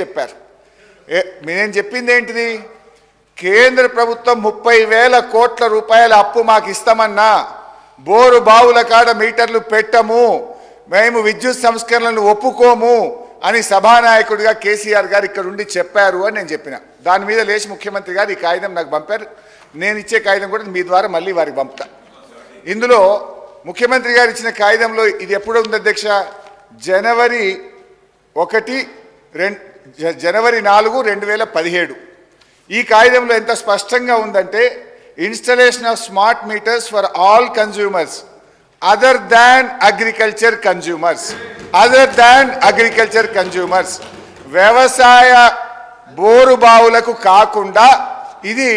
చెప్పారు. నేను చెప్పింది ఏంటిది? కేంద్ర ప్రభుత్వం ముప్పై వేల కోట్ల రూపాయల అప్పు మాకు ఇస్తామన్నా బోరు బావుల కాడ మీటర్లు పెట్టము మేము విద్యుత్ సంస్కరణలను ఒప్పుకోము అని సభానాయకుడిగా కేసీఆర్ గారు ఇక్కడ ఉండి చెప్పారు అని నేను చెప్పిన. దాని మీద లేచి ముఖ్యమంత్రి గారు ఈ కాగితం నాకు పంపారు. నేను ఇచ్చే కాగితం కూడా మీ ద్వారా మళ్ళీ వారికి పంపుతా. ఇందులో ముఖ్యమంత్రి గారు ఇచ్చిన కాగితంలో ఇది ఎప్పుడు ఉంది అధ్యక్ష? జనవరి ఒకటి రెండు జనవరి నాలుగు రెండు వేల పదిహేడు. ఈ కాగితంలో ఎంత స్పష్టంగా ఉందంటే installation of smart meters for all consumers other than agriculture consumers other than agriculture consumers వ్యవసాయ బోరు బావులకు కాకుండా ఇది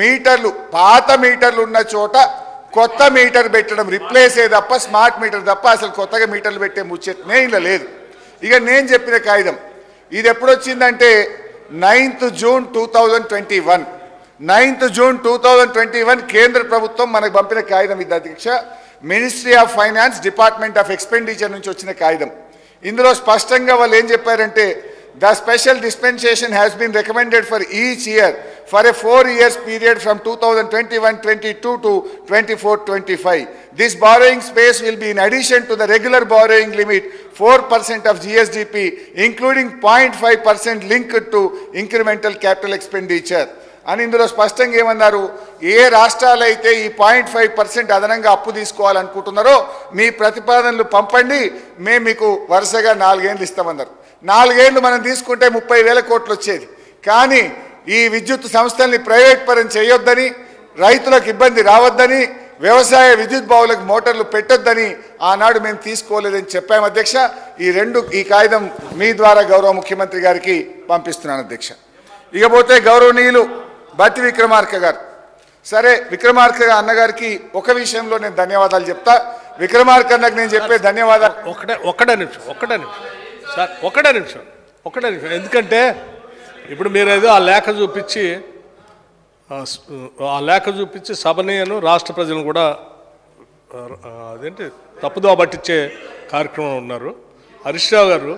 మీటర్లు పాత మీటర్లు ఉన్న చోట కొత్త మీటర్ పెట్టడం రిప్లేస్ తప్ప స్మార్ట్ మీటర్ తప్ప అసలు కొత్తగా మీటర్లు పెట్టే ముచ్చటనే ఇలా లేదు. ఇక నేను చెప్పిన కాగితం ఇది ఎప్పుడొచ్చిందంటే ninth June two thousand twenty one. Ninth June two thousand twenty one కేంద్ర ప్రభుత్వం మనకు పంపిన కాగితం ఇది అధ్యక్ష. Ministry of finance department of expenditure నుంచి వచ్చిన కాగితం. ఇందులో స్పష్టంగా వాళ్ళు ఏం చెప్పారంటే the special dispensation has been recommended for each year for a four years period from two thousand twenty one twenty two to twenty four twenty five this borrowing space will borrowing limit addition to the regular borrowing limit four percent of incremental including point five percent to incremental capital అని ఇందులో స్పష్టంగా ఏమన్నారు? ఏ రాష్ట్రాలు అయితే ఈ point five percent అదనంగా అప్పు తీసుకోవాలనుకుంటున్నారో మీ ప్రతిపాదనలు పంపండి మేము మీకు వరుసగా నాలుగేళ్ళు ఇస్తామన్నారు. నాలుగేళ్ళు మనం తీసుకుంటే ముప్పై వేల కోట్లు వచ్చేది. కానీ ఈ విద్యుత్ సంస్థల్ని ప్రైవేట్ పరం చేయొద్దని రైతులకు ఇబ్బంది రావద్దని వ్యవసాయ విద్యుత్ బావులకు మోటార్లు పెట్టొద్దని ఆనాడు మేము తీసుకోలేదని చెప్పాము అధ్యక్ష. ఈ రెండు ఈ కాగితం మీ ద్వారా గౌరవ ముఖ్యమంత్రి గారికి పంపిస్తున్నాను అధ్యక్ష. ఇకపోతే గౌరవనీయులు బతి విక్రమార్క గారు. సరే విక్రమార్క అన్నగారికి ఒక విషయంలో నేను ధన్యవాదాలు చెప్తా. విక్రమార్క అన్నకు నేను చెప్పే ధన్యవాదాలు. ఒకటే ఒకటే నిమిషం ఒకటే నిమిషం. సార్ ఒకటే నిమిషం ఒకటే నిమిషం. ఎందుకంటే ఇప్పుడు మీరు ఏదో ఆ లేఖ చూపించి ఆ లేఖ చూపించి సభనీయను రాష్ట్ర ప్రజలను కూడా ఆ, అదేంటి తప్పుదోవ పట్టించే కార్యక్రమం ఉన్నారు. హరీష్ రావు గారు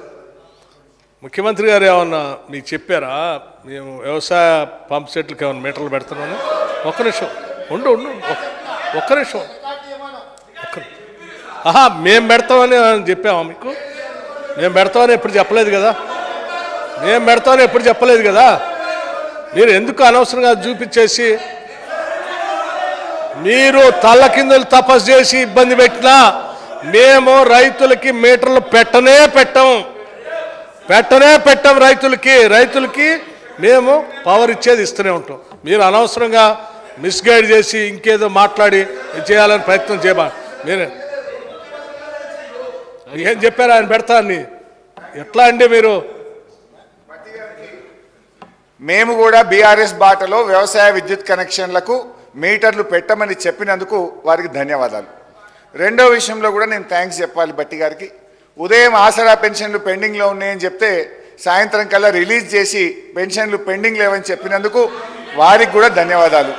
ముఖ్యమంత్రి గారు ఏమన్నా మీకు చెప్పారా? మేము వ్యవసాయ పంప్ సెట్లకు ఏమైనా మీటర్లు పెడుతున్నాను ఒక్క నిమిషం. ఉండు ఉండు ఒక్క- ఒక్క నిమిషం. ఒక్క ఆహా మేము పెడతామని చెప్పామా మీకు? మేము పెడతామని ఎప్పుడు చెప్పలేదు కదా? నేను పెడతాను ఎప్పుడు చెప్పలేదు కదా? మీరు ఎందుకు అనవసరంగా చూపించేసి? మీరు తల్ల కిందలు తపస్సు చేసి ఇబ్బంది పెట్టినా మేము రైతులకి మీటర్లు పెట్టనే పెట్టం. పెట్టనే పెట్టం రైతులకి. రైతులకి మేము పవర్ ఇచ్చేది ఇస్తూనే ఉంటాం. మీరు అనవసరంగా మిస్గైడ్ చేసి ఇంకేదో మాట్లాడి ఇది చేయాలని ప్రయత్నం చేయబా. మీరే ఏం చెప్పారు ఆయన పెడతా అని ఎట్లా అండి మీరు? మేము కూడా బీఆర్ఎస్ బాటలో వ్యవసాయ విద్యుత్ కనెక్షన్లకు మీటర్లు పెట్టమని చెప్పినందుకు వారికి ధన్యవాదాలు. రెండో విషయంలో కూడా నేను థ్యాంక్స్ చెప్పాలి బట్టి గారికి. ఉదయం ఆసరా పెన్షన్లు పెండింగ్లో ఉన్నాయని చెప్తే సాయంత్రం కల్లా రిలీజ్ చేసి పెన్షన్లు పెండింగ్ లేవని చెప్పినందుకు వారికి కూడా ధన్యవాదాలు.